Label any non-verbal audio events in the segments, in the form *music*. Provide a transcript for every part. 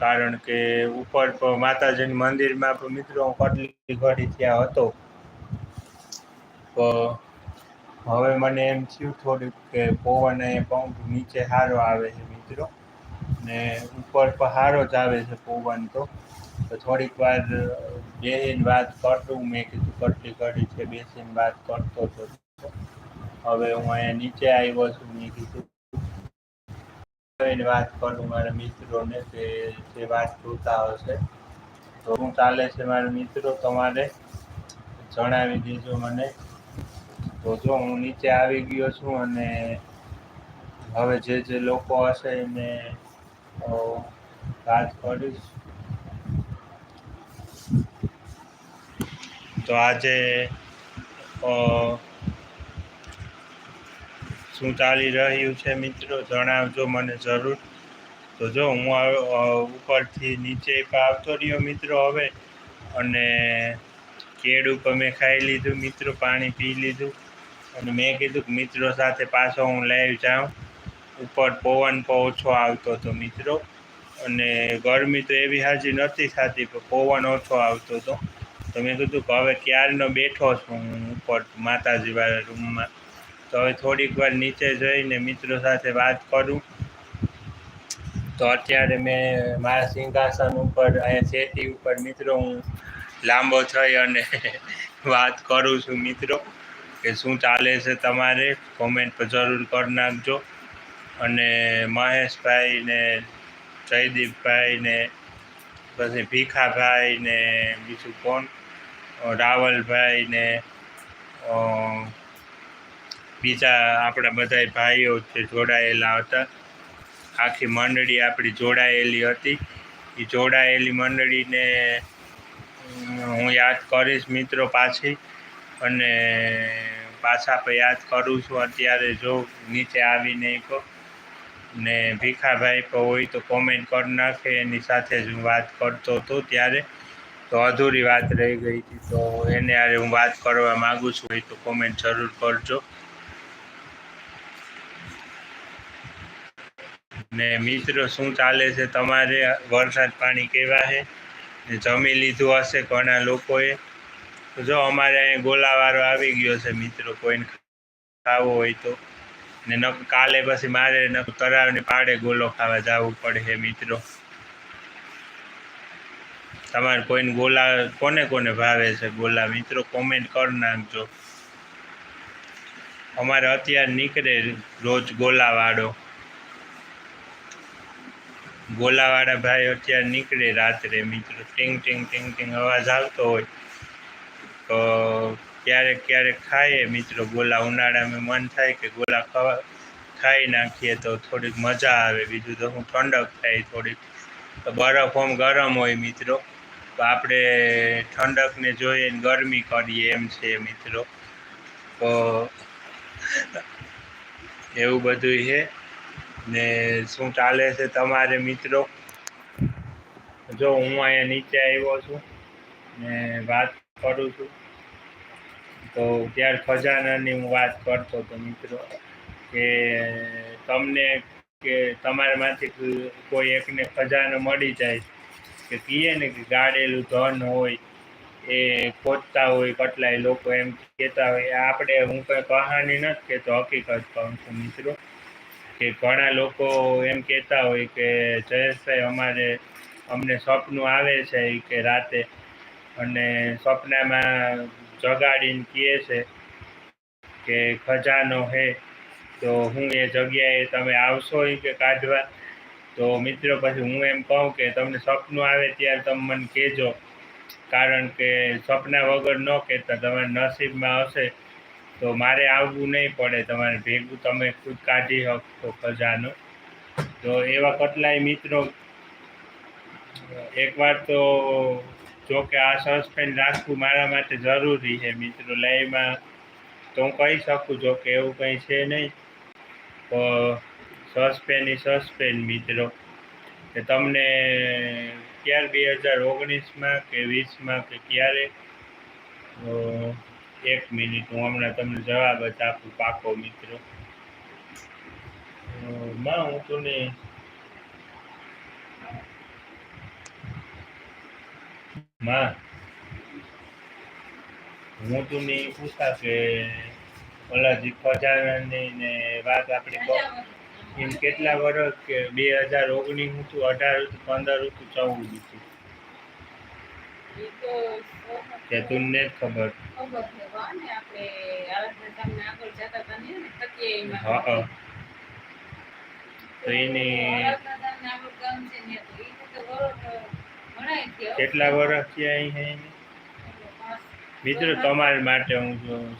કારણ કે ઉપર માતાજીની મંદિરમાં પણ મિત્રો હું કટલી ઘડી ત્યાં હતો. હવે મને એમ થયું થોડુંક કે પવન અહીંયા પંપ નીચે સારો આવે છે મિત્રો. ને ઉપર પણ સારો જ આવે છે પવન તો. થોડીક વાર બેસીને વાત કરતું મેં કીધું કટલી ઘડી છે, બેસીને વાત કરતો હતો. હવે હું અહીંયા નીચે આવ્યો છું. મેં કીધું આવીને વાત કરું મારા મિત્રોને કે જે વાત જોતા હશે તો હું ચાલે છે મારા મિત્રો તમારે જણાવી દેજો મને. તો જો હું નીચે આવી ગયો છું અને હવે જે જે લોકો હશે એને વાત કરીશ. તો આજે શું ચાલી રહ્યું છે મિત્રો? જણાવજો મને જરૂર. તો જો, હું ઉપરથી નીચે આવતો રહ્યો મિત્રો હવે. અને કેળ ઉપર મેં ખાઈ લીધું, મિત્રો પાણી પી લીધું. અને મેં કીધું કે મિત્રો સાથે પાછો હું લાઈવ જાઉં. ઉપર પવન પણ ઓછો આવતો હતો મિત્રો. અને ગરમી તો એવી હાજી નથી થતી, પણ પવન ઓછો આવતો હતો. તો મેં કીધું કે હવે ક્યારનો બેઠો છું હું ઉપર, માતાજીવાળા રૂમમાં તો હવે થોડીક વાર નીચે જઈને મિત્રો સાથે વાત કરું. તો અત્યારે મેં મારા સિંહાસન ઉપર અહીંયા સેટી ઉપર મિત્રો હું લાંબો થઈ અને *laughs* વાત કરું છું મિત્રો, કે શું ચાલે છે તમારે? કોમેન્ટ પર જરૂર કરી નાખજો. અને મહેશભાઈ ને જયદીપભાઈ ને પછી ભીખાભાઈ ને બીજું કોણ? રાવલભાઈને બીજા આપણા બધા ભાઈઓ જે જોડાયેલા હતા, આખી મંડળી આપણી જોડાયેલી હતી. એ જોડાયેલી મંડળીને હું યાદ કરીશ મિત્રો પાછી અને પાછા પણ યાદ કરું છું અત્યારે જો નીચે આવીને કહો ને ભીખાભાઈ પણ હોય તો કોમેન્ટ કરી નાખે, એની સાથે જ હું વાત કરતો હતો ત્યારે. તો અધૂરી વાત રહી ગઈ હતી, તો એને હારે હું વાત કરવા માગું છું, હોય તો કોમેન્ટ જરૂર કરજો. ને મિત્રો, શું ચાલે છે તમારે? વરસાદ પાણી કેવા છે? ને જમી લીધું હશે ઘણા લોકોએ. જો અમારે અહીંયા ગોલાવાળો આવી ગયો છે મિત્રો, કોઈને ખાવો હોય તો. ને ન કાલે પછી મારે ન તરાવને પાડે ગોલો ખાવા જવું પડે છે મિત્રો. તમારે કોઈને ગોલા, કોને કોને ભાવે છે ગોલા? મિત્રો કોમેન્ટ કરી નાખજો. અમારે અત્યારે નીકળે રોજ ગોલાવાળો ગોલાવાળા ભાઈ અત્યારે નીકળે રાત્રે મિત્રો. ટીંગ ટીંગ ટીંગ ટીંગ અવાજ આવતો હોય. તો ક્યારેક ક્યારેક ખાઈએ મિત્રો. ગોલા ઉનાળામાં મન થાય કે ગોલા ખવા, ખાઈ નાખીએ તો થોડીક મજા આવે. બીજું તો હું ઠંડક થાય થોડીક. તો બરફ આમ ગરમ હોય મિત્રો. તો આપણે ઠંડકને જોઈએ ગરમી કરીએ એમ છે મિત્રો. તો એવું બધું છે. ને શું ચાલે છે તમારે મિત્રો? જો હું અહીંયા નીચે આવ્યો છું ને વાત કરું છું. તો ત્યારે ખજાનાની હું વાત કરતો હતો મિત્રો, કે તમને કે તમારામાંથી કોઈ એકને ખજાનો મળી જાય કે કહીએ ને કે ગાડેલું ધન હોય, એ ખોદતા હોય કેટલાય લોકો એમ કહેતા હોય. આપણે હું કંઈ કહાની નથી કહેતો, હકીકત કહું છું મિત્રો. કે ઘણા લોકો એમ કહેતા હોય કે જયેશભાઈ અમારે, અમને સપનું આવે છે કે રાતે. અને સપનામાં જગાડીને કહે છે કે ખજાનો હે, તો હું એ જગ્યાએ તમે આવશો કે કાઢવા? તો મિત્રો પછી હું એમ કહું કે તમને સપનું આવે ત્યારે તમે મને કહેજો. કારણ કે સપના વગર ન કહેતા, તમારા નસીબમાં હશે. તો મારે આવવું નહીં પડે, તમારે ભેગું તમે ખુદ કાઢી શકશો ખજાનો. તો એવા કેટલાય મિત્રો, એકવાર તો જો કે આ સસ્પેન્ડ રાખવું મારા માટે જરૂરી છે મિત્રો, લાઈવમાં તો હું કહી શકું જો કે એવું કંઈ છે નહીં. તો સસ્પેન્ડ સસ્પેન્ડ મિત્રો. કે તમને ક્યારે બે હજાર ઓગણીસમાં કે વીસમાં કે ક્યારે એક મિનિટ, હું હમણાં તમને જવાબ જ આપું, પાકો મિત્રો. માં હું તને માં, હું તું ને પૂછા કે ઓલા જે ખજાનાની ને વાત આપણે એમ કેટલા વર્ષ કે બે હજાર ઓગણીસ હતું અઢાર હતું પંદર હતું ચૌદ હતું કે તુમને જ ખબર. હા તો એની. કેટલા વર્ષ થયા અહીં મિત્રો તમારા માટે હું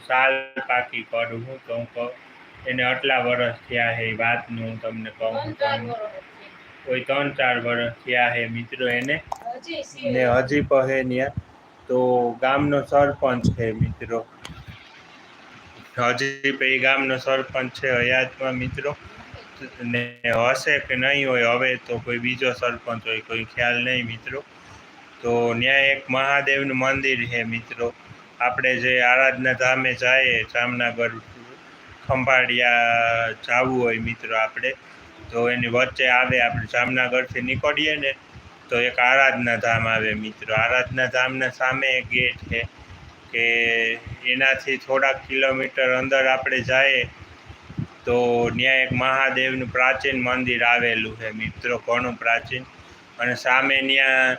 સાલ પાકી કરું હું તો હું કહું. એને આટલા વર્ષ થયા છે વાતનું હું તમને કહું કોઈ ત્રણ ચાર વર્ષ થયા છે મિત્રો એને. ને હજી પહે ત્યાં તો ગામનો સરપંચ છે મિત્રો. હજી પછી ગામનો સરપંચ છે હયાતમાં મિત્રો. ને હશે કે નહીં હોય હવે તો કોઈ બીજો સરપંચ હોય કોઈ ખ્યાલ નહીં મિત્રો. તો ત્યાં એક મહાદેવનું મંદિર છે મિત્રો. આપણે જે આરાધના ધામે જઈએ જામનગર ખંભાળિયા જવું હોય મિત્રો આપણે. તો એની વચ્ચે આવે, આપણે જામનગરથી નીકળીએ ને, તો એક આરાધના ધામ આવે મિત્રો. આરાધના ધામના સામે એક ગેટ છે કે એનાથી થોડાક કિલોમીટર અંદર આપણે જઈએ, તો ત્યાં એક મહાદેવનું પ્રાચીન મંદિર આવેલું છે મિત્રો, ઘણું પ્રાચીન. અને સામે ત્યાં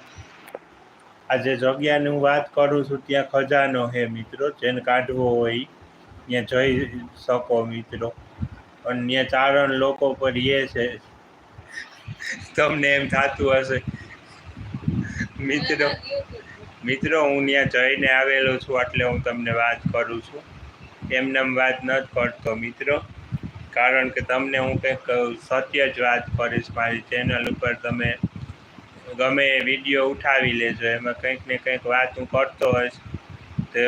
આ જે જગ્યાની હું વાત કરું છું, ત્યાં ખજાનો છે મિત્રો, જેને કાઢવો હોય ત્યાં જઈ શકો મિત્રો. અને ત્યાં ચારણ લોકો પર એ છે. તમને એમ થતું હશે. મિત્રો મિત્રો, હું ત્યાં જઈને આવેલો છું એટલે હું તમને વાત કરું છું. એમને વાત નથી કરતો મિત્રો, કારણ કે તમને હું કંઈક સત્ય જ વાત કરીશ મારી ચેનલ ઉપર. તમે ગમે વીડિયો ઉઠાવી લેજો, એમાં કંઈક ને કંઈક વાત હું કરતો હોઈશ. તો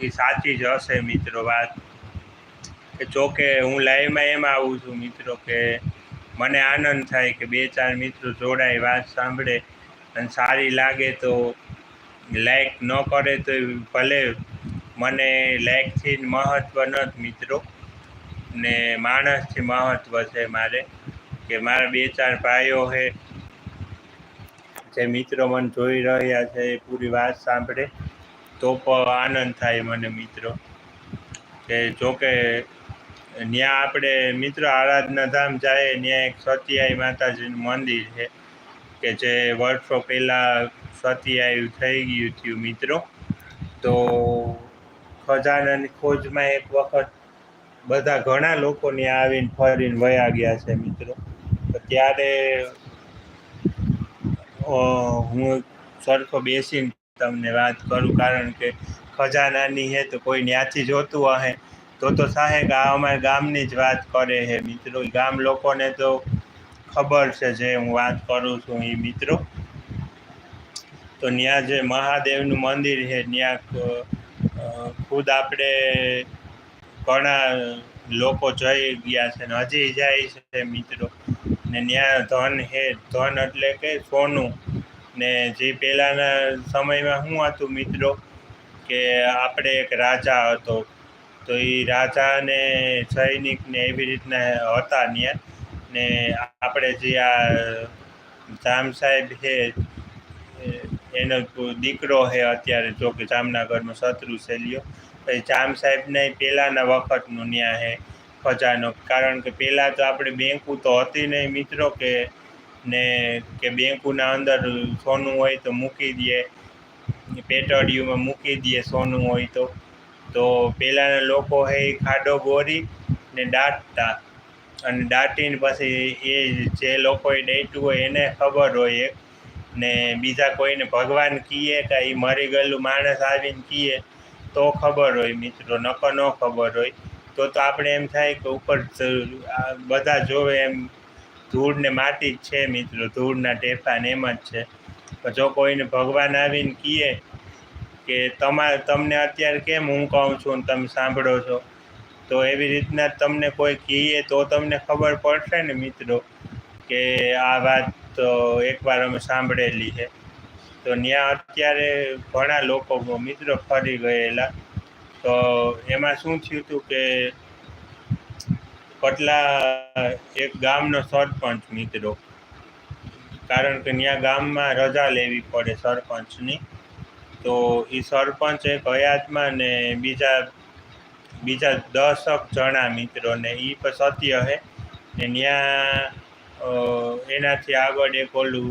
એ સાચી જ હશે મિત્રો વાત. કે જોકે હું લાઈવમાં એમ આવું છું મિત્રો કે મને આનંદ થાય કે બે ચાર મિત્રો જોડાય, વાત સાંભળે અને સારી લાગે તો લાઈક ન કરે તો ભલે મને લાઈકથી મહત્ત્વ નથી મિત્રો. ને માણસથી મહત્ત્વ છે મારે કે મારા બે ચાર ભાઈઓ છે, જે મિત્રો મને જોઈ રહ્યા છે, એ પૂરી વાત સાંભળે તો પણ આનંદ થાય મને મિત્રો. કે જોકે ત્યાં આપણે મિત્ર આરાધના ધામ જાય ત્યાં એક સતિયાઈ માતાજીનું મંદિર છે, કે જે વર્ષો પહેલાં સતિયાયું થઈ ગયું થયું મિત્રો. તો ખજાનાની ખોજમાં એક વખત બધા ઘણા લોકો ત્યાં આવીને ફરીને વયા ગયા છે મિત્રો. ત્યારે હું સરખો બેસીને તમને વાત કરું, કારણ કે ખજાનાની હે તો કોઈ ત્યાંથી જોતું હશે. તો તો સાહેબ, આ અમારા ગામની જ વાત કરે છે મિત્રો. ગામ લોકોને તો ખબર છે જે હું વાત કરું છું એ મિત્રો. તો ત્યાં જે મહાદેવનું મંદિર છે ત્યાં ખુદ આપણે ઘણા લોકો જઈ ગયા છે ને હજી જાય છે મિત્રો. ને ત્યાં ધન હે ધન એટલે કે સોનું. ને જે પહેલાંના સમયમાં શું હતું મિત્રો, કે આપણે એક રાજા હતો તો એ રાજા ને સૈનિક ને એવી રીતના હતા ત્યાં. ને આપણે જે આ જામ સાહેબ છે એનો દીકરો છે અત્યારે, જો કે જામનગરનો શત્રુ શૈલીઓ પછી જામ સાહેબને પહેલાંના વખતનું ન્યા છે ખજાનો. કારણ કે પહેલાં તો આપણે બેંકું તો હતી નહીં મિત્રો કે, ને કે બેંકુના અંદર સોનું હોય તો મૂકી દઈએ પેટડીયુમાં મૂકી દઈએ સોનું હોય તો. તો પહેલાંના લોકો હે એ ખાડો બોરી ને દાટતા અને દાટીને પછી એ જે લોકોએ દાટ્યું હોય એને ખબર હોય એક. ને બીજા કોઈને ભગવાન કીએ કે એ મરી ગયેલું માણસ આવીને કહીએ તો ખબર હોય મિત્રો, નકર ન ખબર હોય. તો તો આપણે એમ થાય કે ઉપર બધા જોવે એમ ધૂળ ને માટી જ છે મિત્રો, ધૂળના ટેફાને એમ જ છે. જો કોઈને ભગવાન આવીને કહીએ કે તમારે તમને અત્યારે કેમ હું કહું છું ને તમે સાંભળો છો? તો એવી રીતના તમને કોઈ કહીએ તો તમને ખબર પડશે ને મિત્રો કે આ વાત તો એકવાર અમે સાંભળેલી છે. તો ત્યાં અત્યારે ઘણા લોકો મિત્રો ફરી ગયેલા. તો એમાં શું થયું હતું કે કટલા એક ગામનો સરપંચ મિત્રો. કારણ કે ત્યાં ગામમાં રજા લેવી પડે સરપંચની. તો એ સરપંચ એક હયાતમાં ને બીજા બીજા દસક જણા મિત્રોને એ પણ સત્ય છે ને ત્યાં એનાથી આગળ એક ઓલું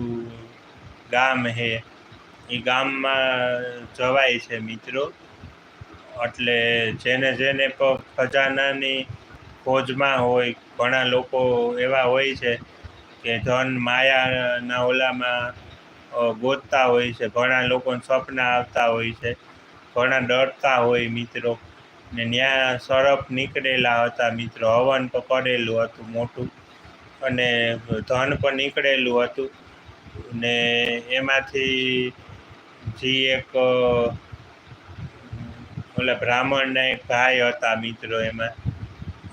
ગામ હે. એ ગામમાં જવાય છે મિત્રો. એટલે જેને જેને ખજાનાની ખોજમાં હોય, ઘણા લોકો એવા હોય છે કે ધન માયાના ઓલામાં ગોતતા હોય છે, ઘણા લોકોને સપના આવતા હોય છે, ઘણા ડરતા હોય મિત્રો. ને ત્યાં સરપ નીકળેલા હતા મિત્રો, હવન પણ કરેલું હતું મોટું અને ધન પણ નીકળેલું હતું. ને એમાંથી જે એક ઓલા બ્રાહ્મણના એક ભાઈ હતા મિત્રો એમાં.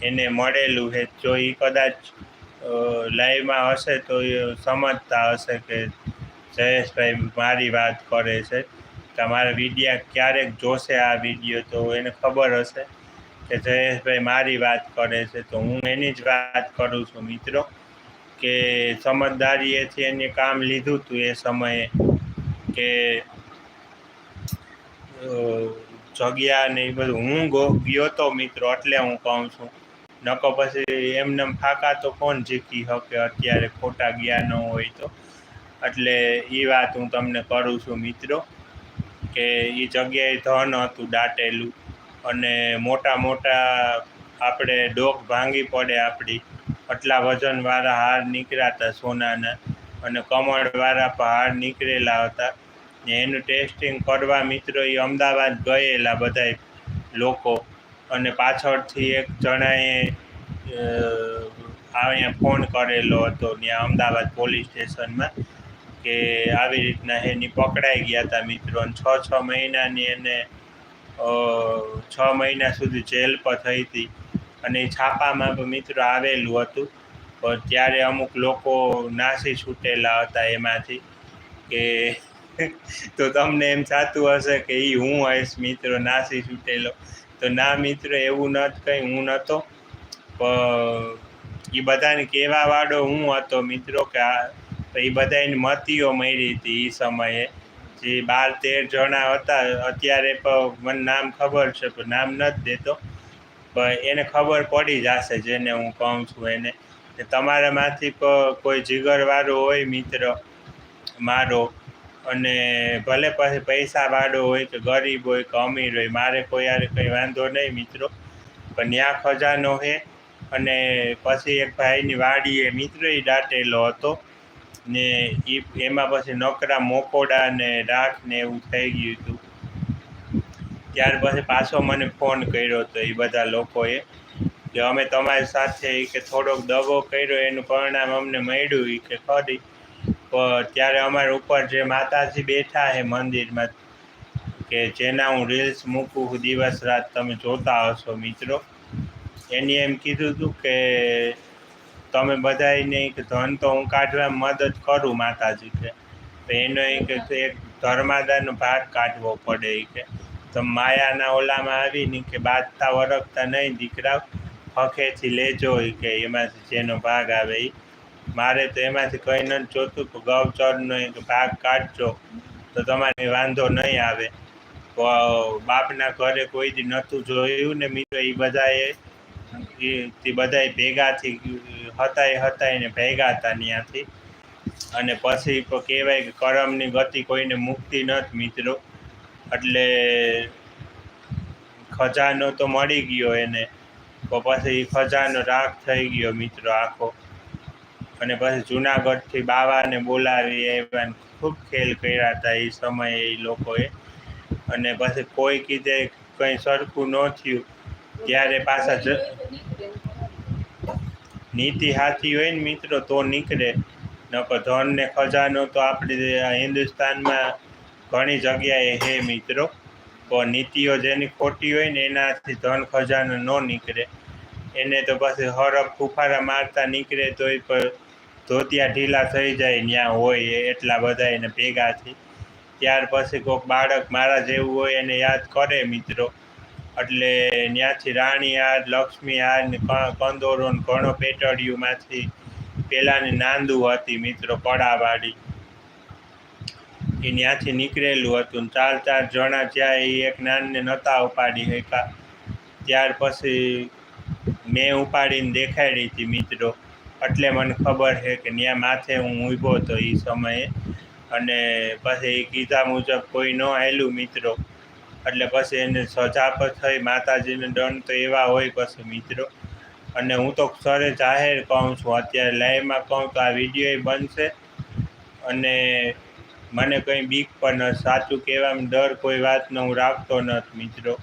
એને મળેલું છે. જો એ કદાચ લાઈવમાં હશે તો એ સમજતા હશે કે જયેશભાઈ મારી વાત કરે છે. તમારા વિડીયા ક્યારેક જોશે આ વીડિયો તો એને ખબર હશે કે જયેશભાઈ મારી વાત કરે છે. તો હું એની જ વાત કરું છું મિત્રો, કે સમજદારીએથી એને કામ લીધું હતું એ સમયે કે જગ્યા ને એ બધું. હું ગયો તો મિત્રો એટલે હું કહું છું. નકો પછી એમને ફાકા તો કોણ જીતી શકે અત્યારે ખોટા ગયા ન હોય તો. એટલે એ વાત હું તમને કરું છું, મિત્રો, કે એ જગ્યાએ ધન હતું દાટેલું અને મોટા મોટા આપણે ડોક ભાંગી પડે આપણી. આટલા વજનવાળા હાર નીકળ્યા હતા સોનાના અને કમળવાળા પણ હાર નીકળેલા હતા. ને એનું ટેસ્ટિંગ કરવા મિત્રો એ અમદાવાદ ગયેલા બધાય લોકો. અને પાછળથી એક જણાએ અહીંયા ફોન કરેલો હતો, ત્યાં અમદાવાદ પોલીસ સ્ટેશનમાં. કે આવી રીતના એની પકડાઈ ગયા હતા મિત્રો છ છ મહિનાની એને છ મહિના સુધી જેલ પર થઈ હતી. અને છાપામાં પણ મિત્રો આવેલું હતું. પણ ત્યારે અમુક લોકો નાસી છૂટેલા હતા એમાંથી કે *laughs* તો તમને એમ થતું હશે કે એ હું હઈશ મિત્રો નાસી છૂટેલો. તો ના મિત્ર, એવું ન કંઈ હું નહોતો એ બધાને કહેવા વાળો હું હતો મિત્રો કે આ એ બધાની મતીઓ મળી હતી એ સમયે. જે બાર તેર જણા હતા, અત્યારે મને નામ ખબર છે પણ નામ નથી દેતો. પણ એને ખબર પડી જશે જેને હું કહું છું એને. તમારામાંથી કોઈ જીગરવાળો હોય મિત્ર મારો, અને ભલે પછી પૈસાવાળો હોય કે ગરીબ હોય કે અમીર હોય, મારે કોઈ યારે કંઈ વાંધો નહીં મિત્રો. પણ ત્યાં ખજાનો છે અને પછી એક ભાઈની વાડીએ મિત્ર દાટેલો હતો. ને એ એમાં પછી નકરા મોકોડા ને રાખ ને એવું થઈ ગયું હતું. ત્યાર પછી પાછો મને ફોન કર્યો હતો એ બધા લોકોએ કે અમે તમારી સાથે કે થોડોક દગો કર્યો, એનું પરિણામ અમને મળ્યું કે ખરી. ત્યારે અમારા ઉપર જે માતાજી બેઠા છે મંદિરમાં કે જેના હું રીલ્સ મૂકું દિવસ રાત તમે જોતા હશો મિત્રો. એની એમ કીધું હતું કે તમે બધાને કે ધન તો હું કાઢવા મદદ કરું માતાજી કે, તો એનો કે એક ધર્માદાનો ભાગ કાઢવો પડે એ કે. તો માયાના ઓલામાં આવીને કે બાજતા વરગતા નહીં દીકરા હખેથી લેજો એ કે, એમાંથી જેનો ભાગ આવે એ મારે તો એમાંથી કંઈ નથી જોતું કે ગૌચરનો એક ભાગ કાઢજો, તો તમારે વાંધો નહીં આવે. બાપના ઘરે કોઈ દી નહોતું જોયું ને મિત્રો એ બધાએ એ તે બધાય ભેગાથી હતાય હતાય ને ભેગા હતા ત્યાંથી. અને પછી કહેવાય કે કરમની ગતિ કોઈને મુક્તિ નથી મિત્રો. એટલે ખજાનો તો મળી ગયો એને. પછી ખજાનો રાખ થઈ ગયો મિત્રો આખો. અને પછી જુનાગઢથી બાવાને બોલાવી એવા ખૂબ ખેલ કર્યા હતા એ સમયે એ લોકોએ. અને પછી કોઈ કીધે કંઈ સરખું ન થયું. ત્યારે પાછા નીતિ હાથી હોય ને મિત્રો, તો નીકળે. નકર ધન ને ખજાનો તો આપણે હિન્દુસ્તાનમાં ઘણી જગ્યાએ હે મિત્રો. પણ નીતિઓ જેની ખોટી હોય ને એનાથી ધન ખજાનો ન નીકળે. એને તો પછી હરફ ફૂફારા મારતા નીકળે તોય પણ ધોતિયા ઢીલા થઈ જાય ત્યાં હોય એટલા બધા એને ભેગાથી ત્યાર પછી કોઈક બાળક મારા જેવું હોય એને યાદ કરે મિત્રો. એટલે ત્યાંથી રાણી હાર લક્ષ્મી હાર ને કંદોરો ઘણો પેટડીયુંમાંથી પેલાની નાંદુ હતી, મિત્રો કડાવાળી એ ત્યાંથી નીકળેલું હતું ચાર ચાર જણા જ્યાં એ એક નાનને નહોતા ઉપાડી હતા ત્યાર પછી મેં ઉપાડીને દેખાડી હતી, મિત્રો. એટલે મને ખબર છે કે ત્યાં માથે હું ઊભો હતો એ સમયે. અને પછી કીધા મુજબ કોઈ ન આવેલું મિત્રો. એટલે પછી એને સજા પર થઈ, માતાજીને દંડ તો એવા હોય પછી મિત્રો. અને હું તો સરે જાહેર કહું છું, અત્યારે લાઈવમાં કહું તો આ વીડિયો બનશે. અને મને કંઈ બીક પણ નથી. સાચું કહેવામાં ડર કોઈ વાતનો હું રાખતો નથી મિત્રો.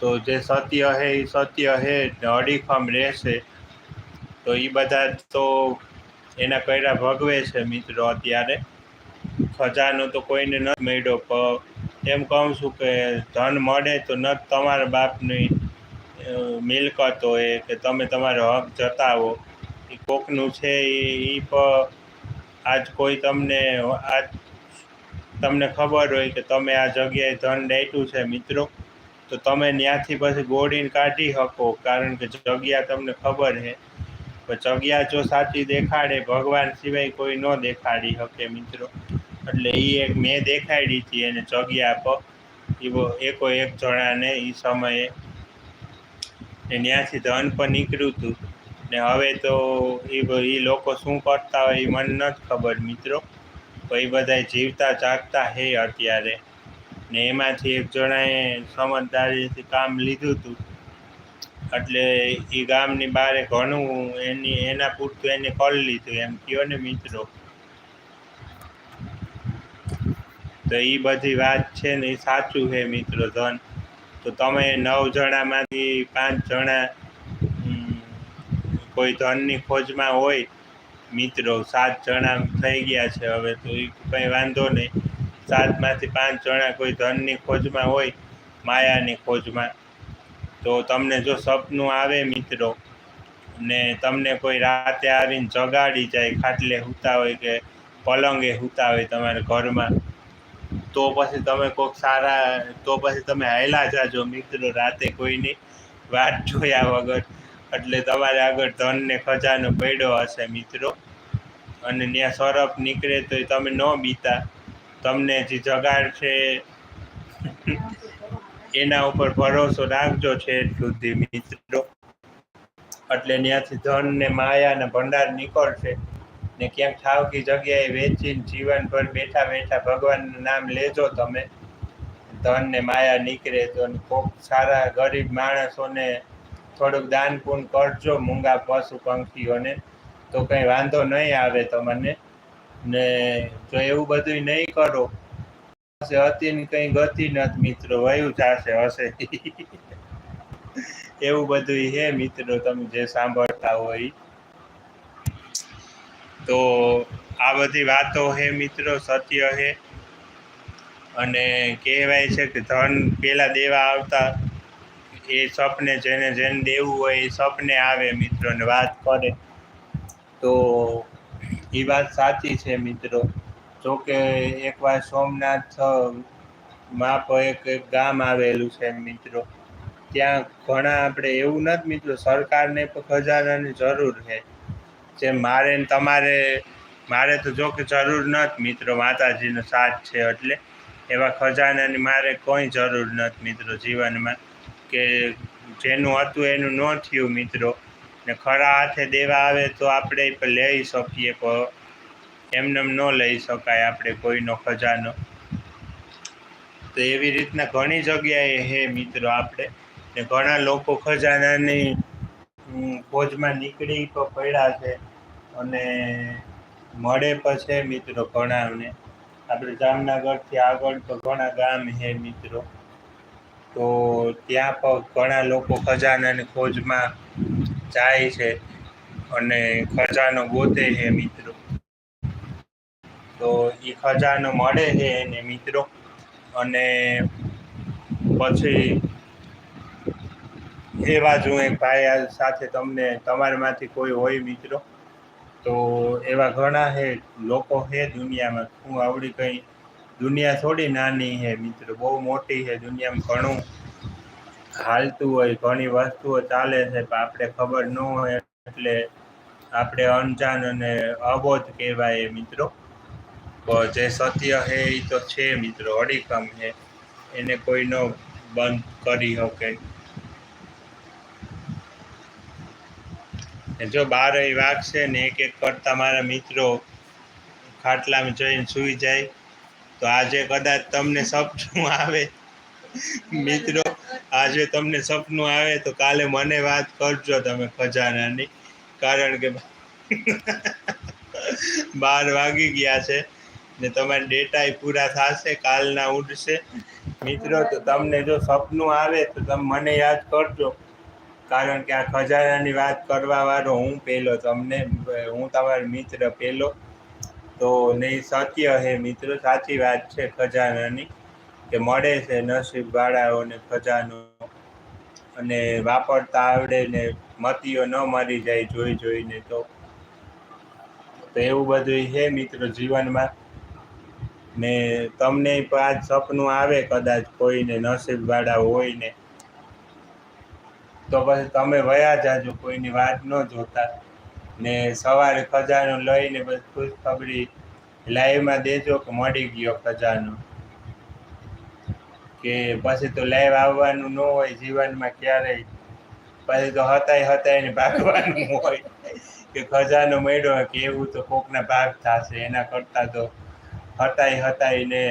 તો જે સત્ય હે એ સત્ય હે, અડીખમ રહેશે. તો એ બધા તો એના કર્યા ભગવે છે મિત્રો અત્યારે. ખજાનો તો કોઈને નથી મળ્યો એમ કહું છું કે ધન મળે તો ન તમારા બાપની મિલકત હોય કે તમે તમારો હક જતાવો. એ કોકનું છે, એ આજ કોઈ તમને, આજ તમને ખબર હોય કે તમે આ જગ્યાએ ધન દાટ્યું છે મિત્રો, તો તમે ત્યાંથી પછી ગોળીને કાઢી શકો, કારણ કે જગ્યા તમને ખબર છે જગ્યા જો સાચી દેખાડે, ભગવાન સિવાય કોઈ ન દેખાડી શકે મિત્રો. એટલે એ એક મેં દેખાડી હતી એને જગ્યા આપો. એવો એકો એક જણાને એ સમયે ને ત્યાંથી ધન પણ નીકળ્યું હતું ને હવે તો એ એ લોકો શું કરતા હોય એ મને નથી ખબર મિત્રો. તો એ બધા જીવતા જાગતા હે અત્યારે. ને એમાંથી એક જણાએ સમજદારીથી કામ લીધું હતું એટલે એ ગામની બારે ઘણું એની, એના પૂરતું એને કરી લીધું એમ કયો ને મિત્રો. તો એ બધી વાત છે ને એ સાચું છે મિત્રો ધન. તો તમે નવ જણામાંથી પાંચ જણા કોઈ ધનની ખોજમાં હોય, મિત્રો સાત જણા થઈ ગયા છે હવે તો એ કંઈ વાંધો નહીં. સાતમાંથી પાંચ જણા કોઈ ધનની ખોજમાં હોય, માયાની ખોજમાં. તો તમને જો સપનું આવે મિત્રો, ને તમને કોઈ રાતે આવીને જગાડી જાય, ખાટલે સૂતા હોય કે પલંગે સૂતા હોય તમારા ઘરમાં તો પછી તમે કોઈક સારા, તો પછી તમે હાયલા જાજો મિત્રો, રાતે કોઈની વાત જોયા વગર. એટલે તમારે આગળ ધનને ખજાનો પડ્યો હશે મિત્રો. અને ત્યાં સરફ નીકળે તો તમે ન બીતા. તમને જે જગાડ છે, એના ઉપર ભરોસો રાખજો છે સુધી મિત્રો. એટલે ત્યાંથી ધન ને માયા ને ભંડાર નીકળશે. ને ક્યાંક ઠાવકી જગ્યાએ વેચીને જીવનભર બેઠા બેઠા ભગવાનનું નામ લેજો તમે. ધન ને માયા નીકળે તો કોક સારા ગરીબ માણસોને થોડુંક દાન પૂન કરજો મૂંગા પશુ પંખીઓને. તો કંઈ વાંધો નહીં આવે તમને. ને જો એવું બધું નહીં કરો અતિની કંઈ ગતિ નથી મિત્રો, વયું થશે હશે. *laughs* એવું બધું હે મિત્રો, તમે જે સાંભળતા હોય. તો આ બધી વાતો હે મિત્રો, સત્ય હે. અને કહેવાય છે કે ધન પહેલાં દેવા આવતા, એ સપને જેને જેને દેવું હોય એ સપને આવે મિત્રોને વાત કરે. તો એ વાત સાચી છે મિત્રો. જોકે એકવાર સોમનાથ માપ એક ગામ આવેલું છે મિત્રો. ત્યાં ઘણા આપણે એવું નથી મિત્રો, સરકારને ખજાનાની જરૂર છે. જે મારે ને તમારે, મારે તો જો કે જરૂર નથી મિત્રો માતાજીનો સાથ છે એટલે એવા ખજાનાની મારે કોઈ જરૂર નથી મિત્રો જીવનમાં, કે જેનું હતું એનું ન થયું, મિત્રો. ને ખરા હાથે દેવા આવે તો આપણે પણ લઈ શકીએ પણ એમને ન લઈ શકાય આપણે કોઈનો ખજાનો. તો એવી રીતના ઘણી જગ્યાએ હે, મિત્રો, આપણે. ને ઘણા લોકો ખજાનાની ખોજમાં નીકળી તો પડ્યા છે અને મળે પણ છે મિત્રો ઘણાને. આપણે જામનગરથી આગળ તો ઘણા ગામ છે મિત્રો. તો ત્યાં પણ ઘણા લોકો ખજાનાની ખોજમાં જાય છે અને ખજાનો ગોતે છે મિત્રો. તો એ ખજાનો મળે છે એને મિત્રો. અને પછી એવા જ હું એક ભાઈ સાથે તમને તમારામાંથી કોઈ હોય મિત્રો, તો એવા ઘણા હે લોકો છે દુનિયામાં. હું આવડી કંઈ દુનિયા થોડી નાની છે મિત્રો, બહુ મોટી છે દુનિયામાં ઘણું હાલતું હોય, ઘણી વસ્તુઓ ચાલે છે, પણ આપણે ખબર ન હોય એટલે આપણે અણજાન અને અબોધ કહેવાય મિત્રો. જે સત્ય હે એ તો છે મિત્રો, અડીખમ છે એને કોઈ ન બંધ કરી શકે. જો બાર વાગશે ને એક એક કરતા મારા મિત્રો ખાટલામાં જઈને સૂઈ જાય, તો આજે કદાચ તમને સપનું *laughs* આવે. મિત્રો, આજે તમને સપનું આવે તો કાલે મને વાત કરજો તમે ખજાનાની, કારણ કે *laughs* બાર વાગી ગયા છે ને તમારા ડેટા પૂરા થશે, કાલના ઉડશે. મિત્રો, તો તમને જો સપનું આવે તો તમે મને યાદ કરજો. કારણ કે આ ખજાનાની વાત કરવા વાળો હું પહેલો તમને હું તમારો મિત્ર પહેલો તો નહીં સત્ય હે મિત્રો, સાચી વાત છે ખજાનાની, કે મળે છે નસીબ વાળાઓને ખજાનો. અને વાપરતા આવડે ને મતીઓ ન મરી જાય જોઈ જોઈને તો. એવું બધું છે મિત્રો જીવનમાં. ને તમને આજ સપનું આવે કદાચ કોઈને નસીબ વાળા હોય ને. તો પછી તમે વયા જાજો, કોઈની વાત ન જોતા. ને સવારે ખજાનો લઈને બસ ખુશખબરી લાઈવમાં દેજો કે મળી ગયો ખજાનો. કે પછી તો લાઈવ આવવાનું ન હોય, જીવનમાં ક્યારેય. પછી તો હતાય હતાય ભાગવાનું *laughs* હોય. કે ખજાનો મળ્યો કે એવું તો કોકના ભાગ થશે, એના કરતાં તો હતાય હતાય ને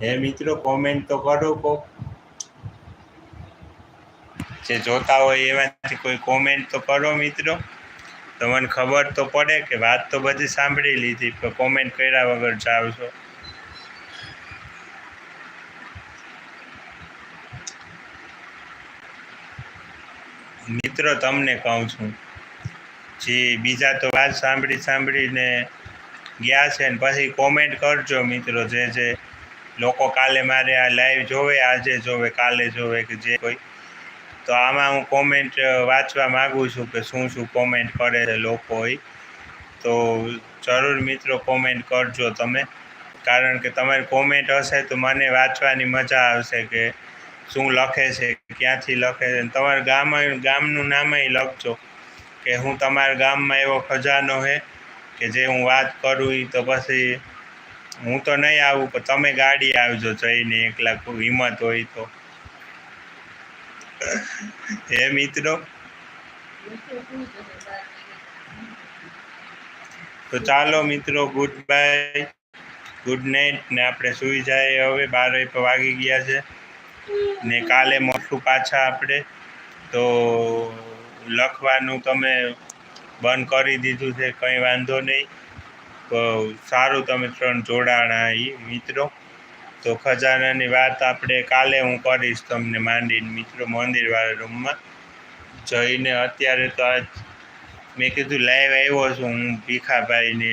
હે મિત્રો કોમેન્ટ તો કરો કોક. જે જોતા હોય એમાંથી કોઈ કોમેન્ટ તો કરો મિત્રો. તમને ખબર તો પડે કે વાત તો બધી સાંભળી લીધી, પણ કોમેન્ટ કર્યા વગર જાઓ છો. મિત્રો, તમને કહું છું, જે બીજા તો વાત સાંભળી સાંભળીને ગયા છે ને પછી કોમેન્ટ કરજો મિત્રો, જે જે લોકો કાલે મારે આ લાઈવ જોવે, આજે જોવે, કાલે જોવે કે જે કોઈ તો આમાં હું કોમેન્ટ વાંચવા માગું છું કે શું શું કોમેન્ટ કરે છે લોકો એ તો જરૂર મિત્રો કોમેન્ટ કરજો તમે. કારણ કે તમારી કોમેન્ટ હશે તો મને વાંચવાની મજા આવશે કે શું લખે છે, ક્યાંથી લખે છે. તમારા ગામ, ગામનું નામય લખજો કે હું તમારા ગામમાં એવો ખજાનો છે કે જે હું વાત કરું એ તો પછી હું તો નહીં આવું, પણ તમે ગાડી આવજો જઈને એકલા હિંમત હોય તો. હે મિત્રો? તો ચાલો મિત્રો ગુડ બાય ગુડ નાઇટ ને આપણે સૂઈ જાય હવે. બાર વાગી ગયા છે. ને કાલે મોટું પાછા આપણે. તો લખવાનું તમે બંધ કરી દીધું છે. કંઈ વાંધો નહીં. સારું તમે ત્રણ જોડાણા એ મિત્રો. તો ખજાનાની વાત આપણે કાલે હું કરીશ તમને માંડીને મિત્રો મંદિરવાળા રૂમમાં. જઈને અત્યારે તો આજ મેં કીધું લાઈવ આવ્યો છું, હું ભીખાભાઈને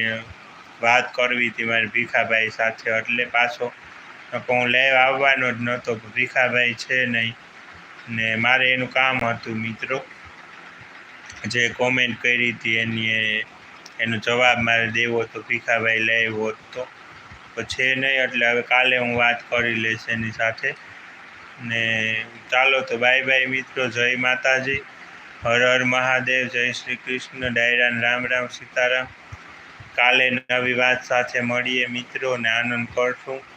વાત કરવી હતી મારી ભીખાભાઈ સાથે, એટલે પાછો પણ હું લાઈવ આવવાનો જ નહોતો ભીખાભાઈ છે નહીં. ને મારે એનું કામ હતું મિત્રો, જે કોમેન્ટ કરી હતી એની એનો જવાબ મારે દેવો હતો, ભીખાભાઈ લાઈવ હોત. તો છે નહીં એટલે હવે કાલે હું વાત કરી લઈશ એની સાથે. ને ચાલો તો બાય બાય મિત્રો, જય માતાજી. હર હર મહાદેવ, જય શ્રી કૃષ્ણ, ડાયરાન, રામ રામ, સીતારામ. કાલે નવી વાત સાથે મળીએ મિત્રો, ને આનંદ કરશું.